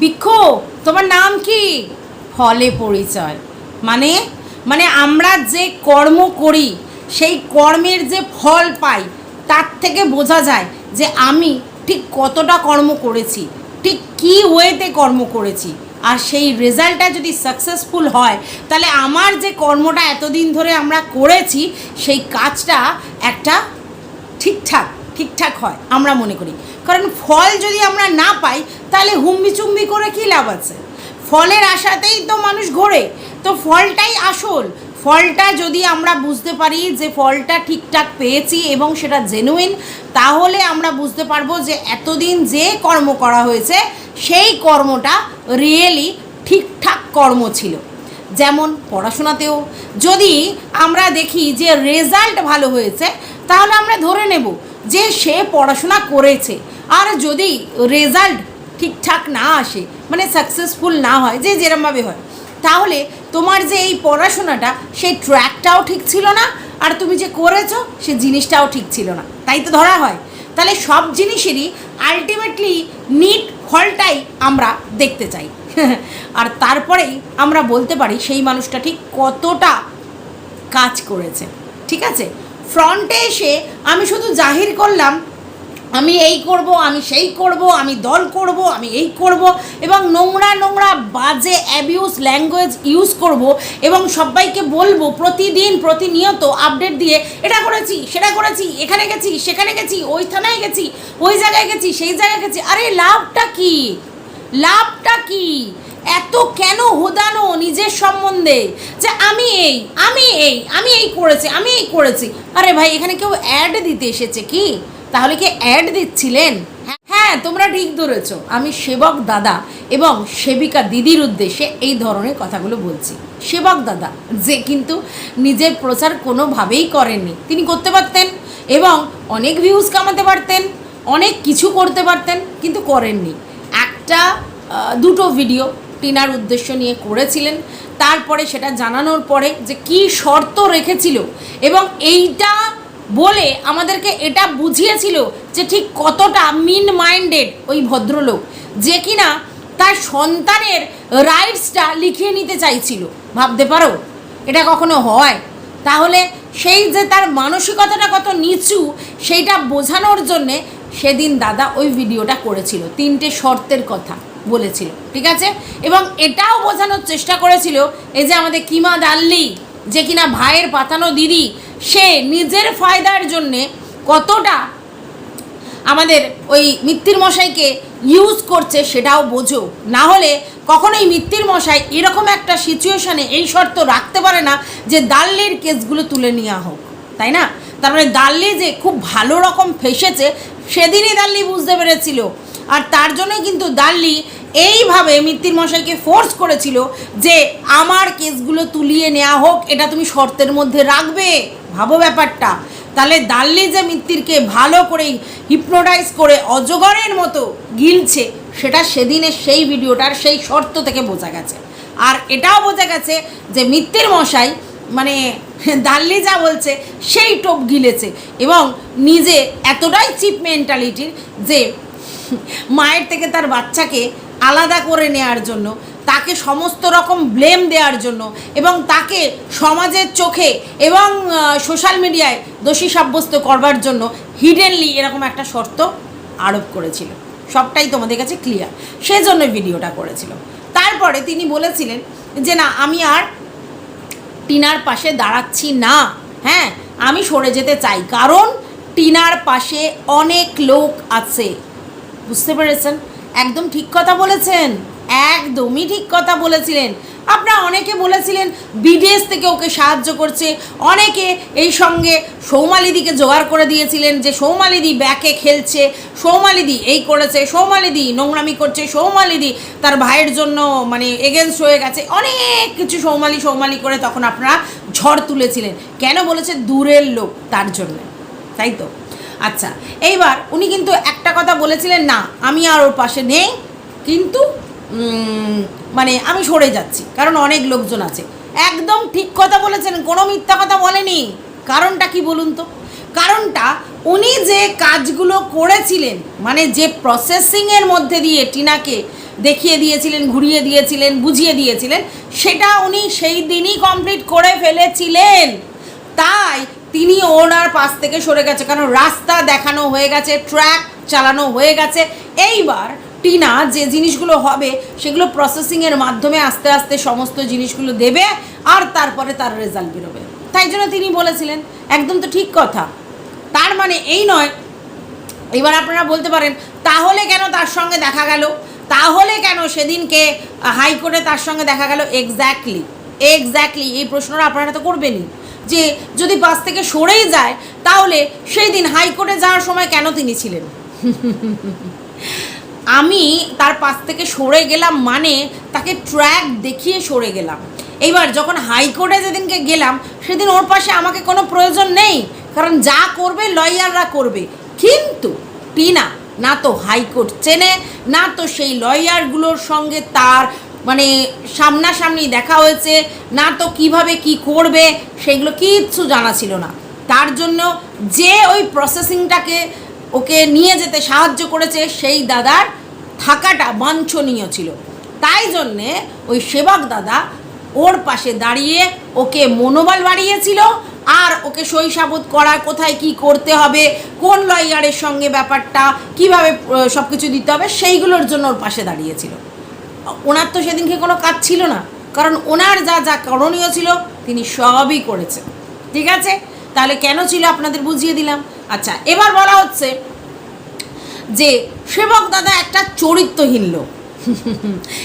বৃক্ষ, তোমার নাম কি? ফলে পরিচয়। মানে মানে আমরা যে কর্ম করি, সেই কর্মের যে ফল পাই, তার থেকে বোঝা যায় যে আমি ঠিক কতটা কর্ম করেছি, ঠিক কী ওয়েতে কর্ম করেছি। আর সেই রেজাল্টটা যদি সাকসেসফুল হয়, তাহলে আমার যে কর্মটা এতদিন ধরে আমরা করেছি, সেই কাজটা একটা ঠিকঠাক ঠিকঠাক হয়, আমরা মনে করি। কারণ ফল যদি আমরা না পাই, তাহলে হুম্বি চুম্বি করে কী লাভ আছে? ফলের আশাতেই তো মানুষ ঘোরে। তো ফলটাই আসল। ফলটা যদি আমরা বুঝতে পারি যে ফলটা ঠিকঠাক পেয়েছি এবং সেটা জেনুইন তাহলে আমরা বুঝতে পারব যে এতদিন যে কর্ম করা হয়েছে, সেই কর্মটা রিয়েলি ঠিকঠাক কর্ম ছিল। যেমন পড়াশোনাতেও। যদি আমরা দেখি যে রেজাল্ট ভালো হয়েছে, তাহলে আমরা ধরে নেব যে সে পড়াশোনা করেছে। আর যদি রেজাল্ট ঠিকঠাক না আসে মানে সাকসেসফুল না হয়, যে যেরমভাবে হয়, তাহলে তোমার যে এই পড়াশোনাটা সেই ট্র্যাকটাও ঠিক ছিল না, আর তুমি যে করেছ, সে জিনিসটাও ঠিক ছিল না। তাই তো ধরা হয়। তাহলে সব জিনিসেরই আলটিমেটলি নিট ফলটাই আমরা দেখতে চাই। আর তারপরেই আমরা বলতে পারি, সেই মানুষটা ঠিক কতটা কাজ করেছে। ঠিক আছে? ফ্রন্টে এসে আমি শুধু জাহির করলাম আমি এই করব, আমি সেই করব, আমি দল করব, আমি এই করব এবং নোংরা নোংরা বাজে অ্যাবিউজ ল্যাঙ্গুয়েজ ইউজ করব এবং সবাইকে বলব প্রতিদিন প্রতিনিয়ত আপডেট দিয়ে, এটা করেছি, সেটা করেছি, এখানে গেছি, সেখানে গেছি, ওই থানায় গেছি, ওই জায়গায় গেছি, সেই জায়গায় গেছি। আরে লাভটা কি? লাভটা কি? এত কেন হোদানো নিজের সম্বন্ধে? যে আমি এই আমি এই আমি এই করেছি, আমি এই করেছি। আরে ভাই, এখানে কেউ অ্যাড দিতে এসেছে কি? তাহলে কি অ্যাড দিচ্ছিলেন? হ্যাঁ তোমরা ঠিক ধরেছ। আমি সেবক দাদা এবং সেবিকা দিদির উদ্দেশ্যে এই ধরনের কথাগুলো বলছি। সেবক দাদা, যে কিন্তু নিজের প্রচার কোনোভাবেই করেননি। তিনি করতে পারতেন এবং অনেক ভিউজ কামাতে পারতেন, অনেক কিছু করতে পারতেন, কিন্তু করেননি। একটা দুটো ভিডিও টিনার উদ্দেশ্য নিয়ে করেছিলেন। তারপরে সেটা জানানোর পরে যে কি শর্ত রেখেছিল এবং এইটা বলে আমাদেরকে এটা বুঝিয়েছিল যে ঠিক কতটা মিন মাইন্ডেড ওই ভদ্রলোক, যে কিনা তার সন্তানের রাইটসটা লিখিয়ে নিতে চাইছিল। ভাবতে পারো? এটা কখনো হয়? তাহলে সেই যে তার মানসিকতাটা কত নিচু, সেইটা বোঝানোর জন্যে সেদিন দাদা ওই ভিডিওটা করেছিল। তিনটে শর্তের কথা বলেছিল, ঠিক আছে? এবং এটাও বোঝানোর চেষ্টা করেছিল, এই যে আমাদের কিমা দাল্লি যে কিনা ভাইয়ের পাতানো দিদি সে নিজের ফায়দার জন্যে কতটা আমাদের ওই মিত্তির মশাইকে ইউজ করছে সেটাও বোঝো। না হলে কখনোই মিত্তির মশাই এরকম একটা সিচুয়েশানে এই শর্ত রাখতে পারে না যে দাল্লির কেসগুলো তুলে নেওয়া হোক। তাই না? তার মানে দাল্লি যে খুব ভালো রকম ফেসেছে, সেদিনই দাল্লি বুঝতে পেরেছিল। আর তার জন্যই কিন্তু দাল্লি এইভাবে মিত্তির মশাইকে ফোর্স করেছিল যে আমার কেসগুলো তুলিয়ে নেওয়া হোক, এটা তুমি শর্তের মধ্যে রাখবে। ভাবো ব্যাপারটা। তাহলে দাল্লি যে মিত্তিরকে ভালো করে হিপনোটাইজ করে অজগরের মতো গিলছে, সেটা সেদিনের সেই ভিডিওটার সেই শর্ত থেকে বোঝা গেছে। আর এটাও বোঝা গেছে যে মিত্তির মশাই মানে দাল্লি যা বলছে, সেই টোপ গিলেছে এবং নিজে এতটাই চিপ মেন্টালিটির যে মায়ের থেকে তার বাচ্চাকে আলাদা করে নেওয়ার জন্য তাকে সমস্ত রকম ব্লেম দেওয়ার জন্য এবং তাকে সমাজের চোখে এবং সোশ্যাল মিডিয়ায় দোষী সাব্যস্ত করবার জন্য হিডেনলি এরকম একটা শর্ত আরোপ করেছিল। সবটাই তোমাদের কাছে ক্লিয়ার সেজন্য ভিডিওটা করেছিল তারপরে তিনি বলেছিলেন যে, না, আমি আর টিনার পাশে দাঁড়াচ্ছি না। হ্যাঁ আমি সরে যেতে চাই। কারণ টিনার পাশে অনেক লোক আছে। বুঝতে পেরেছেন? একদম ঠিক কথা বলেছেন। একদমই ঠিক কথা বলেছিলেন। আপনারা অনেকে বলেছিলেন, বিদেশ থেকে ওকে সাহায্য করছে। অনেকে এই সঙ্গে সৌমালিদিকে জোগাড় করে দিয়েছিলেন যে, সৌমালিদি ব্যাকে খেলছে, সৌমালিদি এই করেছে, সৌমালিদি নোংরামি করছে, সৌমালিদি তার ভাইয়ের জন্য মানে এগেনস্ট হয়ে গেছে। অনেক কিছু সৌমালি সৌমালি করে তখন আপনারা ঝড় তুলেছিলেন। কেন বলেছে? দূরের লোক তার জন্য। তাই তো? আচ্ছা এইবার উনি কিন্তু একটা কথা বলেছিলেন, না, আমি আর ওর পাশে নেই। কিন্তু মানে আমি সরে যাচ্ছি, কারণ অনেক লোকজন আছে। একদম ঠিক কথা বলেছেন, কোনো মিথ্যা কথা বলেনি। কারণটা কি বলুন তো? কারণটা উনি যে কাজগুলো করেছিলেন মানে যে প্রসেসিংয়ের মধ্যে দিয়ে টিনাকে দেখিয়ে দিয়েছিলেন, ঘুরিয়ে দিয়েছিলেন, বুঝিয়ে দিয়েছিলেন, সেটা উনি সেই দিনই কমপ্লিট করে ফেলেছিলেন। তাই তিনি ওনার পাশ থেকে সরে গেছে, কারণ রাস্তা দেখানো হয়ে গেছে ট্র্যাক চালানো হয়ে গেছে। এইবার টিনা যে জিনিসগুলো হবে সেগুলো প্রসেসিংয়ের মাধ্যমে আস্তে আস্তে সমস্ত জিনিসগুলো দেবে আর তারপরে তার রেজাল্ট বেরোবে। তাই জন্য তিনি বলেছিলেন, একদম তো ঠিক কথা। তার মানে এই নয়, এবার আপনারা বলতে পারেন, তাহলে কেন তার সঙ্গে দেখা গেল? তাহলে কেন সেদিনকে হাইকোর্টে তার সঙ্গে দেখা গেল? এক্স্যাক্টলি এক্স্যাক্টলি এই প্রশ্নটা আপনারা তো করবেনই। যে যদি বাস থেকে সরেই যায়, তাহলে সেই দিন হাইকোর্টে যাওয়ার সময় কেন তিনি ছিলেন? আমি তার পাশ থেকে সরে গেলাম মানে তাকে ট্র্যাক দেখিয়ে সরে গেলাম। এইবার যখন হাইকোর্টে যেদিনকে গেলাম, সেদিন ওর পাশে আমাকে কোনো প্রয়োজন নেই, কারণ যা করবে লয়াররা করবে। কিন্তু টিনা, না তো হাইকোর্ট চেনে, না তো সেই লয়ারগুলোর সঙ্গে তার মানে সামনাসামনি দেখা হয়েছে, না তো কীভাবে কি করবে, সেগুলো কিচ্ছু জানা ছিল না। তার জন্য যে ওই প্রসেসিংটাকে ওকে নিয়ে যেতে সাহায্য করেছে সেই দাদার থাকাটা বাঞ্ছনীয় ছিল। তাই জন্যে ওই সেবক দাদা ওর পাশে দাঁড়িয়ে ওকে মনোবল বাড়িয়েছিল আর ওকে শৈশাবোধ করা, কোথায় কি করতে হবে, কোন লয়ারের সঙ্গে ব্যাপারটা, কীভাবে সব কিছু দিতে হবে, সেইগুলোর জন্য ওর পাশে দাঁড়িয়েছিল। ওনার তো সেদিনকে কোনো কাজ ছিল না, কারণ ওনার যা যা করণীয় ছিল তিনি সবই করেছে ঠিক আছে? তাহলে কেন ছিল আপনাদের বুঝিয়ে দিলাম। আচ্ছা এবার বলা হচ্ছে যে সেবক দাদা একটা চরিত্রহীন লোক।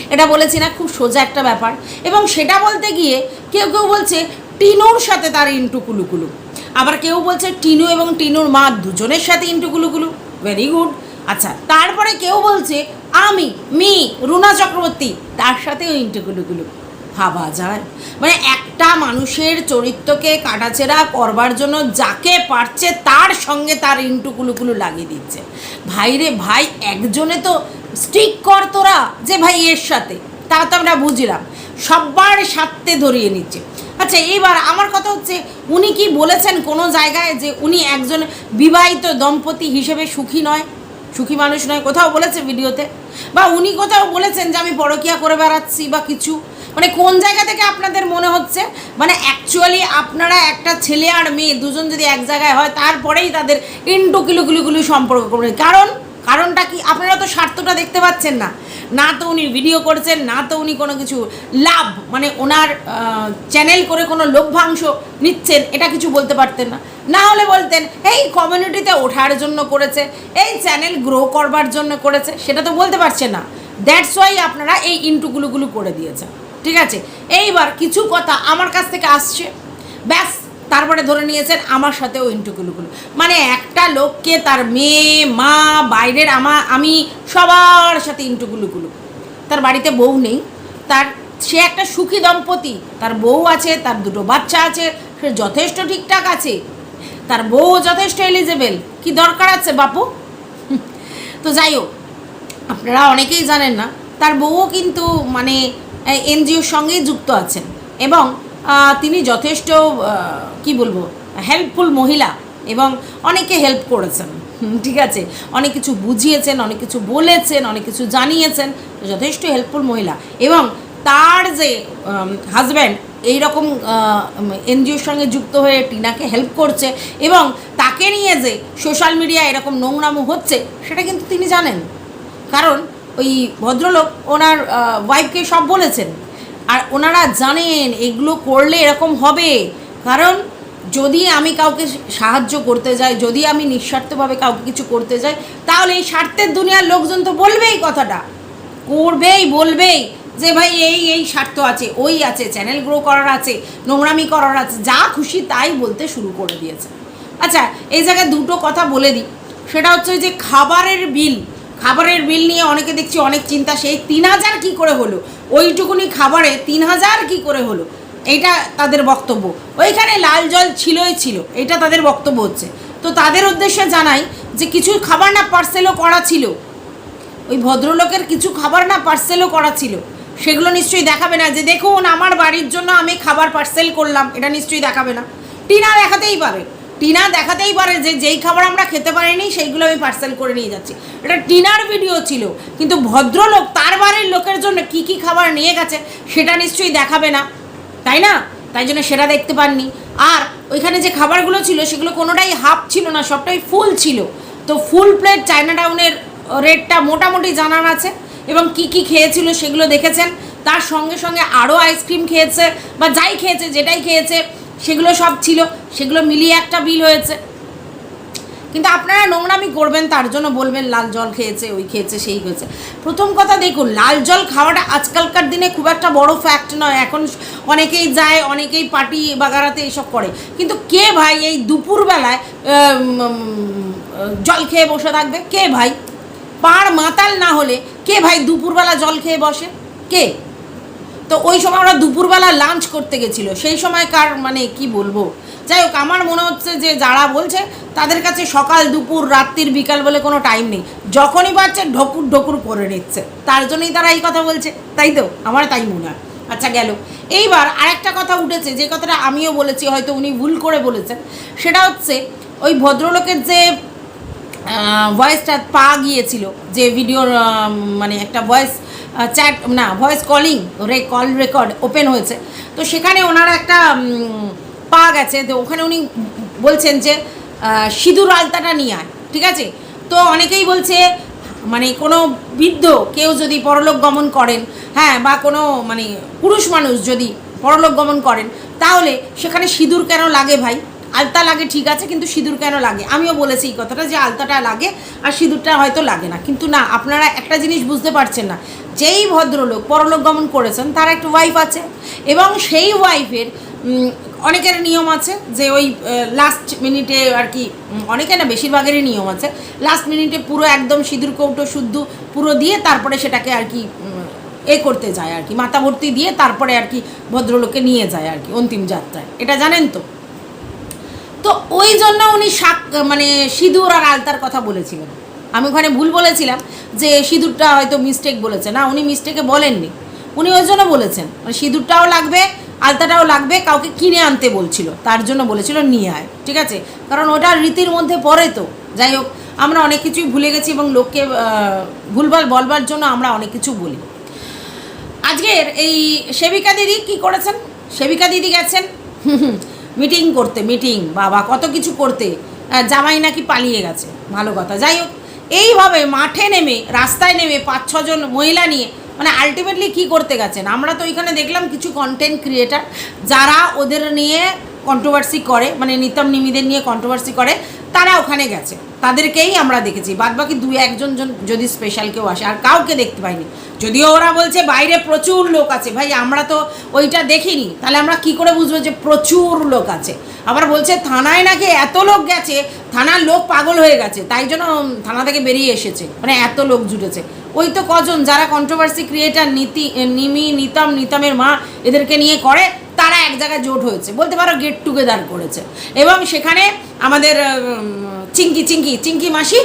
এটা বলেছি না, খুব সোজা একটা ব্যাপার। এবং সেটা বলতে গিয়ে কেউ কেউ বলছে টিনুর সাথে তার ইন্টু কুলুকুলু। আবার কেউ বলছে টিনু এবং টিনুর মা দুজনের সাথে ইন্টু কুলুকুলু। ভেরি গুড আচ্ছা তারপরে কেউ বলছে আমি, মি, রুনা চক্রবর্তী, তার সাথেও ইন্টু কুলুকুলু। ভাবা যায়। মানে একটা মানুষের চরিত্রকে কাটাছেড়া করবার জন্য যাকে পারছে তার সঙ্গে তার ইন্টু কুলুকুলু লাগিয়ে দিচ্ছে। ভাই রে ভাই, একজনে তো স্টিক কর তোরা যে ভাই এর সাথে, তা তো আমরা বুঝলাম। সবার স্বার্থে ধরিয়ে নিচ্ছে। আচ্ছা এইবার আমার কথা হচ্ছে, উনি কি বলেছেন কোনো জায়গায় যে উনি একজন বিবাহিত দম্পতি হিসেবে সুখী নয়? সুখী মানুষ নয়, কোথাও বলেছে ভিডিওতে? বা উনি কোথাও বলেছেন যে আমি পরকিয়া করে বেড়াচ্ছি বা কিছু? মানে কোন জায়গা থেকে আপনাদের মনে হচ্ছে? মানে অ্যাকচুয়ালি আপনারা একটা ছেলে আর মেয়ে, দুজন যদি এক জায়গায় হয়, তারপরেই তাদের ইন্টু কিলো কিলো সম্পর্ক করবে। কারণ, কারণটা কি? আপনারা তো স্বার্থটা দেখতে পাচ্ছেন না। না তো উনি ভিডিও করছেন, না তো উনি কোনো কিছু লাভ মানে ওনার চ্যানেল করে কোনো লভ্যাংশ নিচ্ছেন, এটা কিছু বলতে পারতেন না। না হলে বলতেন, এই কমিউনিটিতে ওঠার জন্য করেছে, এই চ্যানেল গ্রো করবার জন্য করেছে। সেটা তো বলতে পারছে না। দ্যাটস ওয়াই আপনারা এই ইন্টুগুলোগুলো করে দিয়েছেন। ঠিক আছে? এইবার কিছু কথা আমার কাছ থেকে আসছে। ব্যাস, তারপরে ধরে নিয়েছেন আমার সাথেও ইন্টুকুলুকুলু। মানে একটা লোককে তার মেয়ে, মা, বাইরের আমা, আমি সবার সাথে ইন্টুকুলুকুলু। তার বাড়িতে বউ নেই। তার, সে একটা সুখী দম্পতি। তার বউ আছে, তার দুটো বাচ্চা আছে, সে যথেষ্ট ঠিকঠাক আছে। তার বউ যথেষ্ট এলিজেবেল কি দরকার আছে বাপু? তো যাই হোক, আপনারা অনেকেই জানেন না। তার বউও কিন্তু মানে এনজিওর সঙ্গেই যুক্ত আছেন এবং তিনি যথেষ্ট কি বলব হেল্পফুল মহিলা এবং অনেকে হেল্প করেছেন। ঠিক আছে? অনেক কিছু বুঝিয়েছেন, অনেক কিছু বলেছেন, অনেক কিছু জানিয়েছেন। যথেষ্ট হেল্পফুল মহিলা এবং তার যে হাজব্যান্ড এইরকম এনজিওর সঙ্গে যুক্ত হয়ে টিনাকে হেল্প করছে এবং তাকে নিয়ে যে সোশ্যাল মিডিয়া এরকম নোংরামো হচ্ছে, সেটা কিন্তু তিনি জানেন। কারণ ওই ভদ্রলোক ওনার ওয়াইফকে সব বলেছেন। আর ওনারা জানেন এগুলো করলে এরকম হবে। কারণ যদি আমি কাউকে সাহায্য করতে যাই, যদি আমি নিঃস্বার্থভাবে কাউকে কিছু করতে যাই, তাহলে এই স্বার্থের দুনিয়ার লোকজন তো বলবেই কথাটা। করবেই, বলবেই যে ভাই এই এই স্বার্থ আছে, ওই আছে চ্যানেল গ্রো করার আছে, নোংরামি করার আছে, যা খুশি তাই বলতে শুরু করে দিয়েছে। আচ্ছা এই জায়গায় দুটো কথা বলে দিই। সেটা হচ্ছে যে খাবারের বিল খাবারের বিল নিয়ে অনেকে দেখছি অনেক চিন্তা, সেই তিন হাজার কী করে হলো? ওইটুকুনি খাবারে তিন হাজার কী করে হলো? এইটা তাদের বক্তব্য। ওইখানে লাল জল ছিলই ছিল, এটা তাদের বক্তব্য হচ্ছে। তো তাদের উদ্দেশ্যে জানাই যে কিছু খাবার না পার্সেলও করা ছিল। ওই ভদ্রলোকের কিছু খাবার না পার্সেলও করা ছিল। সেগুলো নিশ্চয়ই দেখাবে না যে দেখুন, আমার বাড়ির জন্য আমি খাবার পার্সেল করলাম, এটা নিশ্চয়ই দেখাবে না। টিনা দেখাতেই পাবে টিনা দেখাতেই পারে যে যেই খাবার আমরা খেতে পারিনি, সেইগুলো আমি পার্সেল করে নিয়ে যাচ্ছি। এটা টিনার ভিডিও ছিল, কিন্তু ভদ্রলোক তার বাড়ির লোকের জন্য কি কি খাবার নিয়ে গেছে, সেটা নিশ্চয়ই দেখাবে না। তাই না? তাই জন্য সেটা দেখতে পাননি। আর ওইখানে যে খাবারগুলো ছিল, সেগুলো কোনোটাই হাফ ছিল না, সবটাই ফুল ছিল। তো ফুল প্লেট চায়না টাউনের রেটটা মোটামুটি জানার আছে, এবং কি কি খেয়েছিল সেগুলো দেখেছেন। তার সঙ্গে সঙ্গে আরও আইসক্রিম খেয়েছে, বা যাই খেয়েছে, যেটাই খেয়েছে সেগুলো সব ছিল, সেগুলো মিলিয়ে একটা বিল হয়েছে। কিন্তু আপনারা নোংরামি করবেন, তার জন্য বলবেন লাল জল খেয়েছে, ওই খেয়েছে, সেই হয়েছে প্রথম কথা দেখুন, লাল জল খাওয়াটা আজকালকার দিনে খুব একটা বড় ফ্যাক্ট নয়। এখন অনেকেই যায়, অনেকেই পার্টি বাগারাতে এইসব করে। কিন্তু কে ভাই এই দুপুরবেলায় জল খেয়ে বসে থাকবে? কে ভাই? পাড় মাতাল না হলে কে ভাই দুপুরবেলা জল খেয়ে বসে? কে? তো ওই সময় আমরা দুপুরবেলা লাঞ্চ করতে গেছিল। সেই সময়কার মানে কি বলব? যাই হোক, আমার মনে হচ্ছে যে যারা বলছে, তাদের কাছে সকাল, দুপুর, রাত্রির, বিকাল বলে কোনো টাইম নেই। যখনই পাচ্ছে ঢকুর ঢকুর করে নিচ্ছে। তার জন্যই তারা এই কথা বলছে। তাই তো? আমার তাই মনে হয়। আচ্ছা গেল। এইবার আরেকটা কথা উঠেছে, যে কথাটা আমিও বলেছি, হয়তো উনি ভুল করে বলেছেন। সেটা হচ্ছে, ওই ভদ্রলোকের যে ভয়েসটা পা গিয়েছিল, যে ভিডিওর মানে একটা ভয়েস চ্যাট, না ভয়েস কলিং রে কল রেকর্ড ওপেন হয়েছে। তো সেখানে ওনার একটা পা গেছে তো ওখানে উনি বলছেন যে সিঁদুর আলতাটা নিয়ে আয়, ঠিক আছে? তো অনেকেই বলছে মানে কোনো বৃদ্ধ, কেউ যদি পরলোক গমন করেন হ্যাঁ বা কোনো মানে পুরুষ মানুষ যদি পরলোক গমন করেন, তাহলে সেখানে সিঁদুর কেন লাগে ভাই? আলতা লাগে, ঠিক আছে, কিন্তু সিঁদুর কেন লাগে? আমিও বলেছি এই কথাটা যে আলতাটা লাগে আর সিঁদুরটা হয়তো লাগে না। কিন্তু না, আপনারা একটা জিনিস বুঝতে পারছেন না। যেই ভদ্রলোক, পরলোক গমন করেছেন, তার একটা ওয়াইফ আছে। এবং সেই ওয়াইফের অনেকের নিয়ম আছে যে ওই লাস্ট মিনিটে আর কি অনেকে না, বেশিরভাগেরই নিয়ম আছে। লাস্ট মিনিটে পুরো একদম সিঁদুর কৌটো শুদ্ধ পুরো দিয়ে তারপরে সেটাকে আর কি এ করতে যায় আর কি। মাথা ভর্তি দিয়ে তারপরে আর কি ভদ্রলোককে নিয়ে যায় আর কি, অন্তিম যাত্রায়। এটা জানেন তো? তো ওই জন্য উনি শাক মানে সিঁদুর আর আলতার কথা বলেছিলেন। আমি ওখানে ভুল বলেছিলাম যে সিঁদুরটা হয়তো মিস্টেক বলেছে। না, উনি মিস্টেকে বলেননি। উনি ওই জন্য বলেছেন। মানে সিঁদুরটাও লাগবে, আলতাটাও লাগবে, কাউকে কিনে আনতে বলছিল। তার জন্য বলেছিল, নিয়ে আয়। ঠিক আছে? কারণ ওটা রীতির মধ্যে পড়ে তো। যাই হোক, আমরা অনেক কিছুই ভুলে গেছি এবং লোককে ভুলভাল বলবার জন্য আমরা অনেক কিছু বলি। আজকের এই সেবিকা দিদি কি করেছেন? সেবিকা দিদি গেছেন। মিটিং করতে, মিটিং, বাবা, কত কিছু করতে জামাই নাকি পালিয়ে গেছে, ভালো কথা। যাই হোক, এইভাবে মাঠে নেমে, রাস্তায় নেমে পাঁচ, ছজন মহিলা নিয়ে মানে আলটিমেটলি কি করতে গেছেন? আমরা তো ওইখানে দেখলাম কিছু কন্টেন্ট ক্রিয়েটার যারা ওদের নিয়ে কন্ট্রোভার্সি করে মানে নিতম নিমিদের নিয়ে কন্ট্রোভার্সি করে, তারা ওখানে গেছে। তাদেরকেই আমরা দেখেছি। বাদ বাকি দুই একজন জন যদি স্পেশাল কেউ আসে, আর কাউকে দেখতে পাইনি। যদিও ওরা বলছে, বাইরে প্রচুর লোক আছে। ভাই, আমরা তো ওইটা দেখিনি। তাহলে আমরা কি করে বুঝব যে প্রচুর লোক আছে? আবার বলছে, থানায় নাকি এত লোক গেছে? থানার লোক পাগল হয়ে গেছে। তাই জন্য থানা থেকে বেরিয়ে এসেছে। মানে এত লোক জুটেছে। ওই তো কজন যারা কন্ট্রোভার্সি ক্রিয়েটার নীতি নিমি, নিতম, নিতমের মা এদেরকে নিয়ে করে তারা এক জায়গায় জোট হয়েছে। বলতে পারো গেট টুগেদার করেছে। এবং সেখানে আমাদের চিঙ্কি চিঙ্কি চিঙ্কি মাসি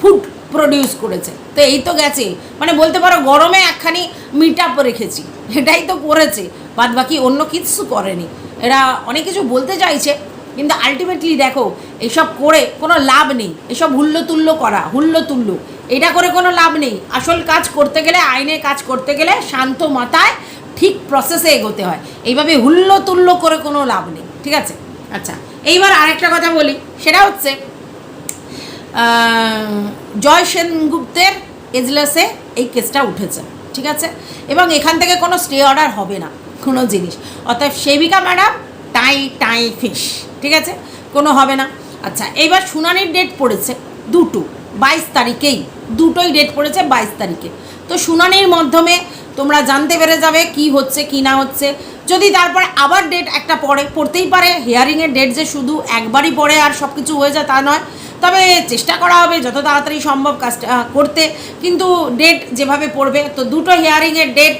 ফুড প্রডিউস করেছে। তো এই তো গেছে। মানে বলতে পারো গরমে একখানি মিট আপ রেখেছি। এটাই তো করেছে। বাদ বাকি অন্য কিছু করেনি। এরা অনেক কিছু বলতে চাইছে, কিন্তু আলটিমেটলি দেখো, এসব করে কোনো লাভ নেই। এসব হুল্লোতুল্য করা হুল্লোতুল্য এটা করে কোনো লাভ নেই। আসল কাজ করতে গেলে আইনে কাজ করতে গেলে শান্ত মাথায় ঠিক প্রসেসে এগোতে হয়। এইভাবে হুল্লোতুল্য করে কোনো লাভ নেই, ঠিক আছে? আচ্ছা এইবার আরেকটা কথা বলি, সেটা হচ্ছে জয় সেনগুপ্তের এজলাসে এই কেসটা উঠেছে, ঠিক আছে? এবং এখান থেকে কোনো স্টে অর্ডার হবে না, কোনো জিনিস। অর্থাৎ সেবিকা ম্যাডাম, টাই টাই ফিশ ঠিক আছে? কোনো হবে না। আচ্ছা এইবার শুনানির ডেট পড়েছে দুটো, বাইশ তারিখেই। দুটোই ডেট পড়েছে বাইশ তারিখে। তো শুনানির মাধ্যমে তোমরা জানতে পেরে যাবে কি হচ্ছে, কি না হচ্ছে। যদি তারপরে আবার ডেট একটা পড়ে পড়তেই পারে হিয়ারিংয়ের ডেট যে শুধু একবারই পড়ে আর সব কিছু হয়ে যায় তা নয়। তবে চেষ্টা করা হবে যত তাড়াতাড়ি সম্ভব কাজটা করতে। কিন্তু ডেট যেভাবে পড়বে, তো দুটো হিয়ারিংয়ের ডেট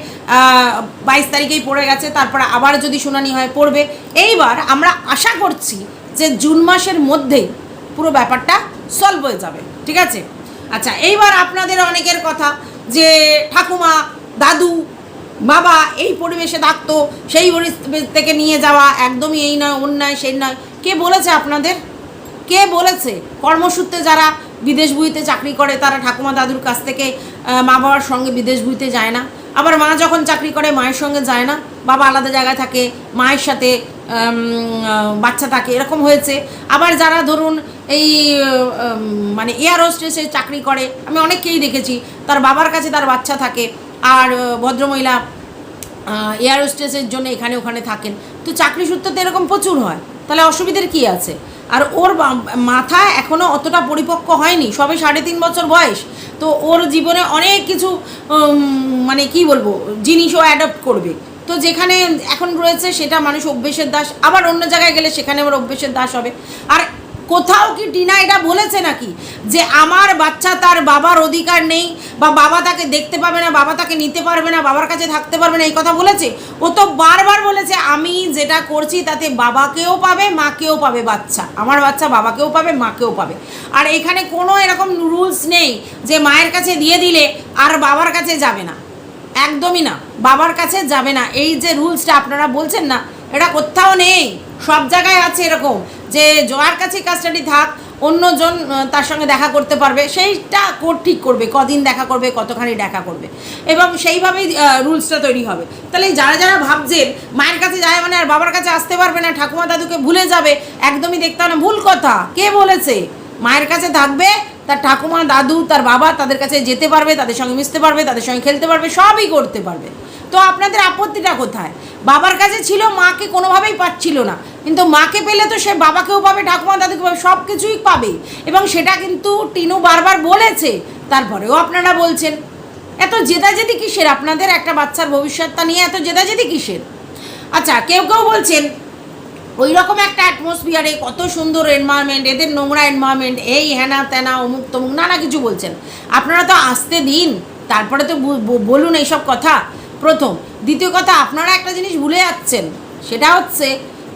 বাইশ তারিখেই পড়ে গেছে, তারপরে আবার যদি শুনানি হয়, পড়বে। এইবার আমরা আশা করছি যে জুন মাসের মধ্যেই পুরো ব্যাপারটা সলভ হয়ে যাবে, ঠিক আছে? আচ্ছা এইবার আপনাদের অনেকের কথা যে, ঠাকুমা দাদু, বাবা এই পরিবেশে থাকতো, সেই পরিবেশ থেকে নিয়ে যাওয়া একদমই এই নয়, অন্যায়, সেই নয়। কে বলেছে আপনাদের? কে বলেছে? কর্মসূত্রে যারা বিদেশ বুইতে চাকরি করে, তারা ঠাকুমা দাদুর কাছ থেকে মা বাবার সঙ্গে বিদেশ বুইতে যায় না। আবার মা যখন চাকরি করে, মায়ের সঙ্গে যায় না। বাবা আলাদা জায়গায় থাকে, মায়ের সাথে বাচ্চা থাকে, এরকম হয়েছে। আবার যারা ধরুন এই মানে এয়ার হোস্টেসে চাকরি করে, আমি অনেককেই দেখেছি, তার বাবার কাছে তার বাচ্চা থাকে। আর ভদ্রমহিলা এয়ার হোস্টেসের জন্য এখানে ওখানে থাকেন। তো চাকরি সূত্রে তো এরকম প্রচুর হয়। তাহলে অসুবিধার কি আছে? আর ওর মাথা এখনও অতটা পরিপক্ক হয়নি। সবে সাড়ে তিন বছর বয়স। তো ওর জীবনে অনেক কিছু মানে কি বলব, জিনিসও অ্যাডাপ্ট করবে। তো যেখানে এখন রয়েছে সেটা মানুষ অভ্যেসের দাস। আবার অন্য জায়গায় গেলে সেখানে আবার অভ্যেসের দাস হবে। আর কোথাও কি টিনা এটা বলেছে নাকি? যে আমার বাচ্চা তার বাবার অধিকার নেই বা বাবা তাকে দেখতে পাবে না, বাবা তাকে নিতে পারবে না, বাবার কাছে থাকতে পারবে না, এই কথা বলেছে? ও তো বারবার বলেছে, আমি যেটা করছি তাতে বাবাকেও পাবে, মাকেও পাবে বাচ্চা। আমার বাচ্চা বাবাকেও পাবে, মাকেও পাবে। আর এখানে কোনো এরকম রুলস নেই যে মায়ের কাছে দিয়ে দিলে আর বাবার কাছে যাবে না। একদমই না, বাবার কাছে যাবে না। এই যে রুলসটা আপনারা বলছেন না, এটা কোথাও নেই। সব জায়গায় আছে এরকম। যে যার কাছে কাস্টাডি থাক, অন্যজন তার সঙ্গে দেখা করতে পারবে। সেইটা কোর্ট ঠিক করবে, কদিন দেখা করবে, কতখানি দেখা করবে। এবং সেইভাবেই রুলসটা তৈরি হবে। তাহলে যারা যারা ভাবছেন, মায়ের কাছে যায় মানে আর বাবার কাছে আসতে পারবে না, ঠাকুমা দাদুকে ভুলে যাবে, একদমই দেখতে না। ভুল কথা, কে বলেছে? মায়ের কাছে থাকবে, তার ঠাকুমা দাদু, তার বাবা তাদের কাছে যেতে পারবে, তাদের সঙ্গে মিশতে পারবে, তাদের সঙ্গে খেলতে পারবে, সবই করতে পারবে। তো আপনাদের আপত্তিটা কোথায়? বাবার কাছে ছিল মাকে কোনোভাবেই পাচ্ছিল না। কিন্তু মাকে পেলে তো সে বাবাকেও পাবে ঠাকুমা দাদুকে পাবে সব কিছুই পাবে। এবং সেটা কিন্তু টিনু বারবার বলেছে। তারপরেও আপনারা বলছেন, এত জেদাজেদি কিসের? আপনাদের একটা বাচ্চার ভবিষ্যৎটা নিয়ে এত জেদাজেদি কিসের? আচ্ছা কেউ কেউ বলছেন ওই রকম একটা অ্যাটমসফিয়ারে কত সুন্দর এনভায়রনমেন্ট এদের নোংরা এনভায়রনমেন্ট এই হ্যানা ত্যানা অমুক তমুক, নানা কিছু বলছেন। আপনারা তো আসতে দিন, তারপরে তো বলুন এইসব কথা। প্রথম, দ্বিতীয় কথা, আপনারা একটা জিনিস ভুলে যাচ্ছেন, সেটা হচ্ছে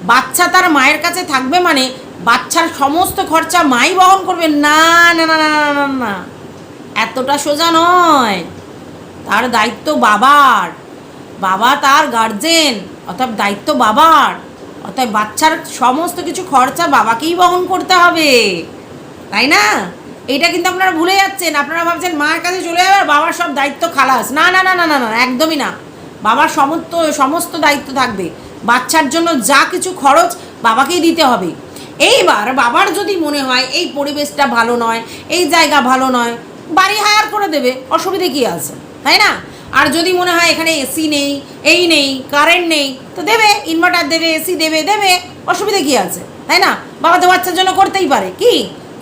বাচ্চা তার মায়ের কাছে থাকবে মানে বাচ্চার সমস্ত খরচা মাই বহন করবে না না না না না না না এতটা সোজা নয় তার দায়িত্ব বাবার বাবা তার গার্জেন অর্থাৎ দায়িত্ব বাবার অর্থাৎ বাচ্চার সমস্ত কিছু খরচা বাবাকেই বহন করতে হবে তাই না এটা কিন্তু আপনারা ভুলে যাচ্ছেন আপনারা ভাবছেন মায়ের কাছে চলে যাবে বাবার সব দায়িত্ব খালাস না না না না না না একদমই না বাবার সমস্ত সমস্ত দায়িত্ব থাকবে বাচ্চার জন্য যা কিছু খরচ বাবাকেই দিতে হবে। এইবার বাবার যদি মনে হয় এই পরিবেশটা ভালো নয়, এই জায়গা ভালো নয়, বাড়ি হায়ার করে দেবে, অসুবিধে কী আছে? তাই না? আর যদি মনে হয় এখানে এসি নেই, এই নেই কারেন্ট নেই, তো দেবে ইনভার্টার দেবে এসি দেবে দেবে, অসুবিধে কী আছে? তাই না? বাবা তো বাচ্চার জন্য করতেই পারে। কি?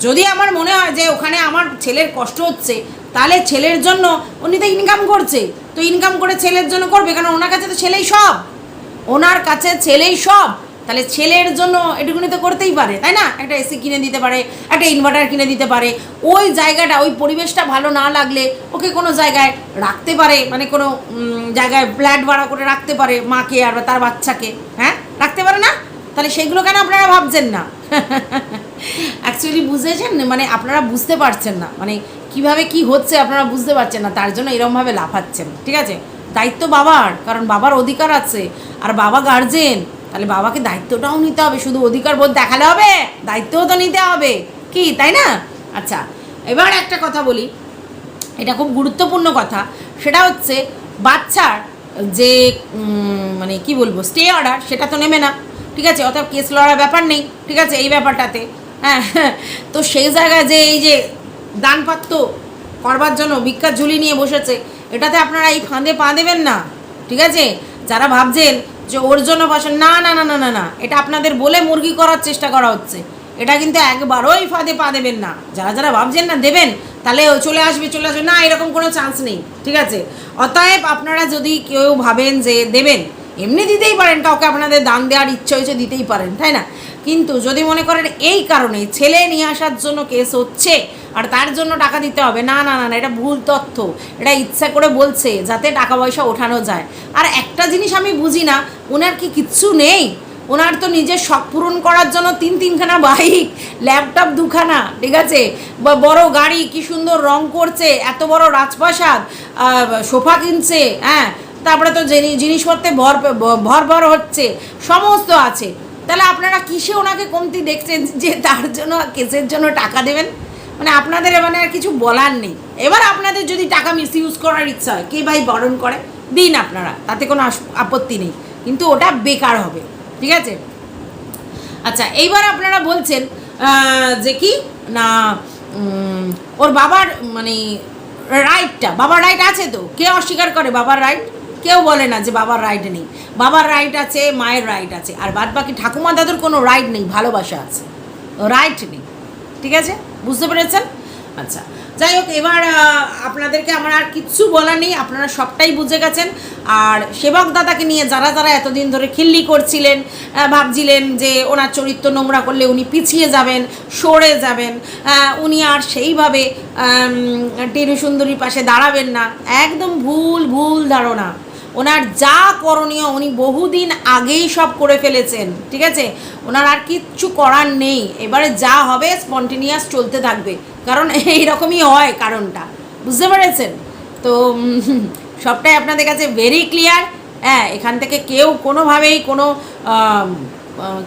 যদি আমার মনে হয় যে ওখানে আমার ছেলের কষ্ট হচ্ছে, তাহলে ছেলের জন্য উনি তো ইনকাম করছে। তো ইনকাম করে ছেলের জন্য করবে, কারণ ওনার কাছে তো ছেলেই সব। ওনার কাছে ছেলেই সব। তাহলে ছেলের জন্য এটুকুনি তো করতেই পারে, তাই না? একটা এসি কিনে দিতে পারে, একটা ইনভার্টার কিনে দিতে পারে। ওই জায়গাটা, ওই পরিবেশটা ভালো না লাগলে ওকে কোনো জায়গায় রাখতে পারে মানে কোনো জায়গায় ফ্ল্যাট ভাড়া করে রাখতে পারে মাকে আর তার বাচ্চাকে হ্যাঁ? রাখতে পারে না? তাহলে সেগুলো কেন আপনারা ভাবছেন না? অ্যাকচুয়ালি বুঝেছেন? মানে আপনারা বুঝতে পারছেন না। মানে কীভাবে কি হচ্ছে আপনারা বুঝতে পারছেন না, তার জন্য এরমভাবে লাফাচ্ছেন, ঠিক আছে? দায়িত্ব বাবার, কারণ বাবার অধিকার আছে। আর বাবা গার্জেন তাহলে বাবাকে দায়িত্বটাও নিতে হবে, শুধু অধিকার বোধ দেখালে হবে? দায়িত্বও তো নিতে হবে। কি, তাই না? আচ্ছা এবার একটা কথা বলি। এটা খুব গুরুত্বপূর্ণ কথা। সেটা হচ্ছে, বাচ্চার যে মানে কি বলব স্টে অর্ডার সেটা তো নেবে না। ঠিক আছে অর্থাৎ কেস লড়ার ব্যাপার নেই। ঠিক আছে, এই ব্যাপারটাতে। হ্যাঁ তো সেই জায়গায় যে এই যে দানপাত্র করবার জন্য ভিক্ষার ঝুলি নিয়ে বসেছে এটাতে আপনারা এই ফাঁদে পা দেবেন না, ঠিক আছে? যারা ভাবছেন যে ওর জন্য বসেন, না না না না না না, এটা আপনাদের বলে মুরগি করার চেষ্টা করা হচ্ছে। এটা কিন্তু একবারই ফাঁদে পা দেবেন না। যারা যারা ভাবছেন না দেবেন, তাহলে চলে আসবে চলে আসবে, না, এরকম কোনো চান্স নেই, ঠিক আছে? অতএব আপনারা যদি কেউ ভাবেন যে দেবেন, এমনি দিতেই পারেন, কাউকে আপনাদের দান দেওয়ার ইচ্ছে হয়েছে দিতেই পারেন, তাই না? কিন্তু যদি মনে করেন এই কারণে ছেলে নিয়ে আসার জন্য কেস হচ্ছে আর তার জন্য টাকা দিতে হবে। না না না না, এটা ভুল তথ্য। এটা ইচ্ছা করে বলছে যাতে টাকা পয়সা ওঠানো যায়। আর একটা জিনিস আমি বুঝি না, ওনার কি কিচ্ছু নেই? ওনার তো নিজের শখ পূরণ করার জন্য তিন, তিনখানা বাইক, ল্যাপটপ দুখানা, ঠিক আছে? বড় গাড়ি, কি সুন্দর রং করছে, এত বড় রাজপ্রাসাদ সোফা কিনছে হ্যাঁ? তারপরে তো জিনি- জিনিসপত্রে ভর ভর ভর হচ্ছে, সমস্ত আছে। তাহলে আপনারা কিসে ওনাকে কমতি দেখছেন যে তার জন্য, কেসের জন্য টাকা দেবেন? মানে আপনাদের মানে আর কিছু বলার নেই। এবার আপনাদের যদি টাকা মিস ইউজ করার ইচ্ছা হয়, কে ভাই বরণ করে? দিন আপনারা, তাতে কোনো আপত্তি নেই। কিন্তু ওটা বেকার হবে, ঠিক আছে? আচ্ছা এইবার আপনারা বলছেন যে কি? না ওর বাবার মানে রাইটটা বাবার রাইট আছে তো? কে অস্বীকার করে বাবার রাইট কেউ বলে না যে বাবার রাইট নেই। বাবার রাইট আছে, মায়ের রাইট আছে। আর বাদ বাকি ঠাকুমা দাদুর কোনো রাইট নেই, ভালোবাসা আছে। রাইট নেই, ঠিক আছে? বুঝতে পেরেছেন? আচ্ছা যাই হোক, এবার আপনাদেরকে আমার আর কিচ্ছু বলার নেই, আপনারা সবটাই বুঝে গেছেন। আর সেবক দাদাকে নিয়ে যারা যারা এতদিন ধরে খিল্লি করছিলেন ভাবছিলেন যে ওনার চরিত্র নোংরা করলে উনি পিছিয়ে যাবেন, সরে যাবেন উনি আর সেইভাবে টেনু সুন্দরীর পাশে দাঁড়াবেন না। একদম ভুল ভুল ধারণা। ওনার যা করণীয় উনি বহুদিন আগেই সব করে ফেলেছেন, ঠিক আছে? ওনার আর কিচ্ছু করার নেই। এবারে যা হবে স্পন্টেনিয়াস চলতে থাকবে। কারণ এইরকমই হয় কারণটা। বুঝতে পেরেছেন? তো সবটাই আপনাদের কাছে ভেরি ক্লিয়ার হ্যাঁ এখান থেকে কেউ কোনোভাবেই কোনো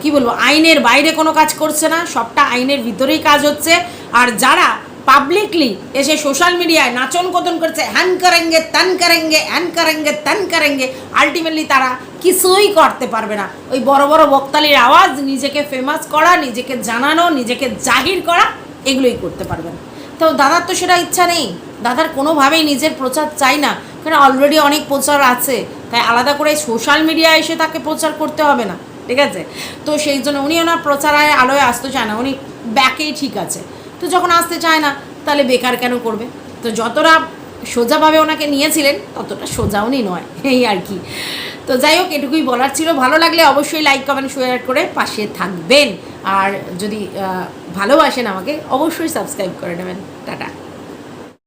কি বলব, আইনের বাইরে কোনো কাজ করছে না। সবটা আইনের ভিতরেই কাজ হচ্ছে। আর যারা পাবলিকলি এসে সোশ্যাল মিডিয়ায় নাচন কতন করছে, হ্যান করেঙ্গে তান করেঙ্গে, হ্যান করেঙ্গে তান করেঙ্গে। আলটিমেটলি তারা কিছুই করতে পারবে না। ওই বড় বড় বক্তালির আওয়াজ, নিজেকে ফেমাস করা, নিজেকে জানানো, নিজেকে জাহির করা, এগুলোই করতে পারবে না। তো দাদার তো সেটা ইচ্ছা নেই। দাদার কোনোভাবেই নিজের প্রচার চাই না। কারণ অলরেডি অনেক প্রচার আছে। তাই আলাদা করে সোশ্যাল মিডিয়ায় এসে তাকে প্রচার করতে হবে না। ঠিক আছে? তো সেই জন্য উনি ওনার প্রচারায় আলোয় আসতে চায় না। উনি ব্যাকেই ঠিক আছে। তো যখন আসতে চায় না, তাহলে বেকার কেন করবে? তো যতটা সোজাভাবে ওনাকে নিয়েছিলেন, ততটা সোজা উনি নয়, এই আর কি। তো যাই হোক, এটুকুই বলার ছিল। ভালো লাগলে অবশ্যই লাইক কমেন্ট শেয়ার করে পাশে থাকবেন। আর যদি ভালোবাসেন আমাকে, অবশ্যই সাবস্ক্রাইব করে নেবেন। টাটা।